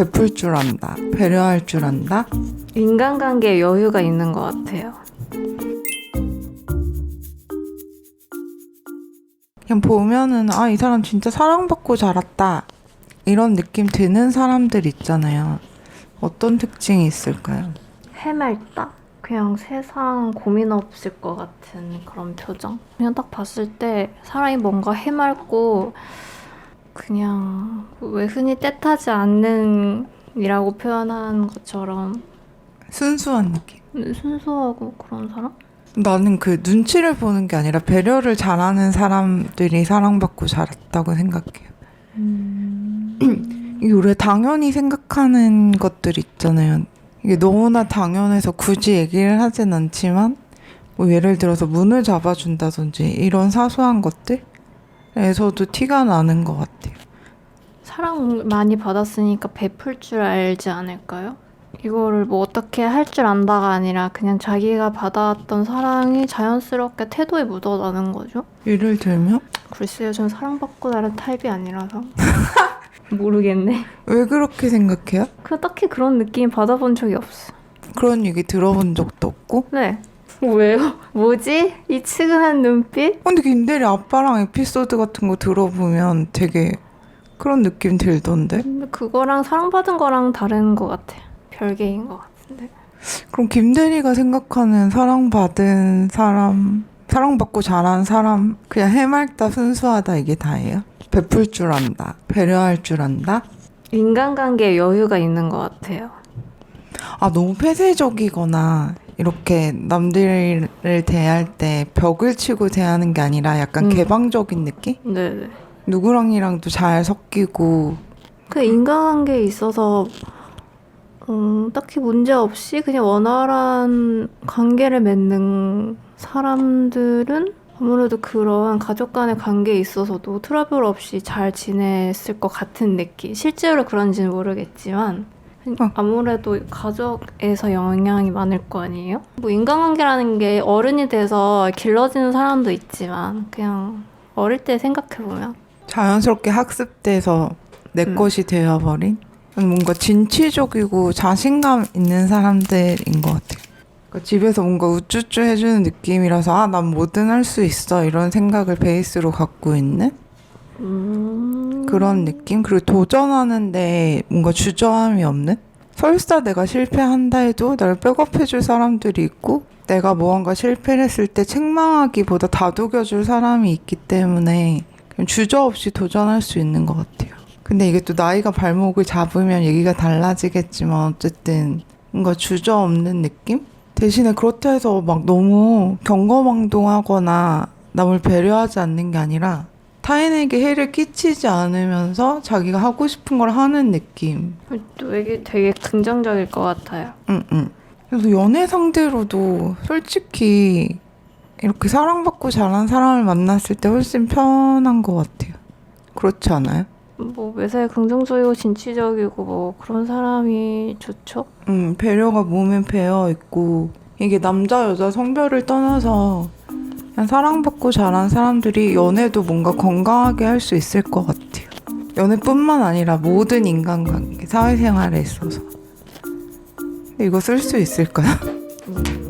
베풀 줄 안다. 배려할 줄 안다. 인간관계에 여유가 있는 것 같아요. 그냥 보면은 아 이 사람 진짜 사랑받고 자랐다 이런 느낌 드는 사람들 있잖아요. 어떤 특징이 있을까요? 해맑다. 그냥 세상 고민 없을 것 같은 그런 표정. 그냥 딱 봤을 때 사람이 뭔가 해맑고 그냥 왜 흔히 뜻하지 않는 이라고 표현한 것처럼 순수한 느낌. 순수하고 그런 사람? 나는 그 눈치를 보는 게 아니라 배려를 잘하는 사람들이 사랑받고 자랐다고 생각해요. 이게 우리가 당연히 생각하는 것들 있잖아요. 이게 너무나 당연해서 굳이 얘기를 하진 않지만, 뭐 예를 들어서 문을 잡아준다든지 이런 사소한 것들 에서도 티가 나는 것 같아요. 사랑 많이 받았으니까 베풀 줄 알지 않을까요? 이거를 뭐 어떻게 할 줄 안다가 아니라 그냥 자기가 받아왔던 사랑이 자연스럽게 태도에 묻어나는 거죠. 예를 들면? 글쎄요, 전 사랑받고 나는 타입이 아니라서 모르겠네. 왜 그렇게 생각해요? 그 딱히 그런 느낌 받아본 적이 없어. 그런 얘기 들어본 적도 없고? 네. 왜요? 뭐지? 이 측은한 눈빛? 근데 김대리 아빠랑 에피소드 같은 거 들어보면 되게 그런 느낌 들던데? 근데 그거랑 사랑받은 거랑 다른 것 같아요. 별개인 것 같은데. 그럼 김대리가 생각하는 사랑받은 사람, 사랑받고 자란 사람, 그냥 해맑다, 순수하다 이게 다예요? 베풀 줄 안다, 배려할 줄 안다? 인간관계에 여유가 있는 것 같아요. 아, 너무 폐쇄적이거나, 이렇게 남들을 대할 때 벽을 치고 대하는 게 아니라 약간 음. 개방적인 느낌? 네네. 누구랑이랑도 잘 섞이고, 그 인간관계에 있어서 음, 딱히 문제 없이 그냥 원활한 관계를 맺는 사람들은 아무래도 그런 가족 간의 관계에 있어서도 트러블 없이 잘 지냈을 것 같은 느낌. 실제로 그런지는 모르겠지만 어. 아무래도 가족에서 영향이 많을 거 아니에요? 뭐 인간관계라는 게 어른이 돼서 길러지는 사람도 있지만 그냥 어릴 때 생각해 보면 자연스럽게 학습돼서 내 음. 것이 되어버린 뭔가 진취적이고 자신감 있는 사람들인 것 같아요. 그러니까 집에서 뭔가 우쭈쭈 해주는 느낌이라서 아, 난 뭐든 할 수 있어 이런 생각을 베이스로 갖고 있는 음... 그런 느낌? 그리고 도전하는데 뭔가 주저함이 없는? 설사 내가 실패한다 해도 나를 백업해줄 사람들이 있고 내가 무언가 실패를 했을 때 책망하기보다 다독여줄 사람이 있기 때문에 주저없이 도전할 수 있는 것 같아요. 근데 이게 또 나이가 발목을 잡으면 얘기가 달라지겠지만 어쨌든 뭔가 주저없는 느낌? 대신에 그렇다 해서 막 너무 경거망동하거나 남을 배려하지 않는 게 아니라 타인에게 해를 끼치지 않으면서 자기가 하고 싶은 걸 하는 느낌. 또 이게 되게 긍정적일 것 같아요. 응, 응. 그래서 연애 상대로도 솔직히 이렇게 사랑받고 자란 사람을 만났을 때 훨씬 편한 것 같아요. 그렇지 않아요? 뭐 매사에 긍정적이고 진취적이고 뭐 그런 사람이 좋죠. 응, 배려가 몸에 배어 있고 이게 남자 여자 성별을 떠나서 사랑받고 자란 사람들이 연애도 뭔가 건강하게 할 수 있을 것 같아요. 연애뿐만 아니라 모든 인간관계, 사회생활에 있어서. 이거 쓸 수 있을까요? 음,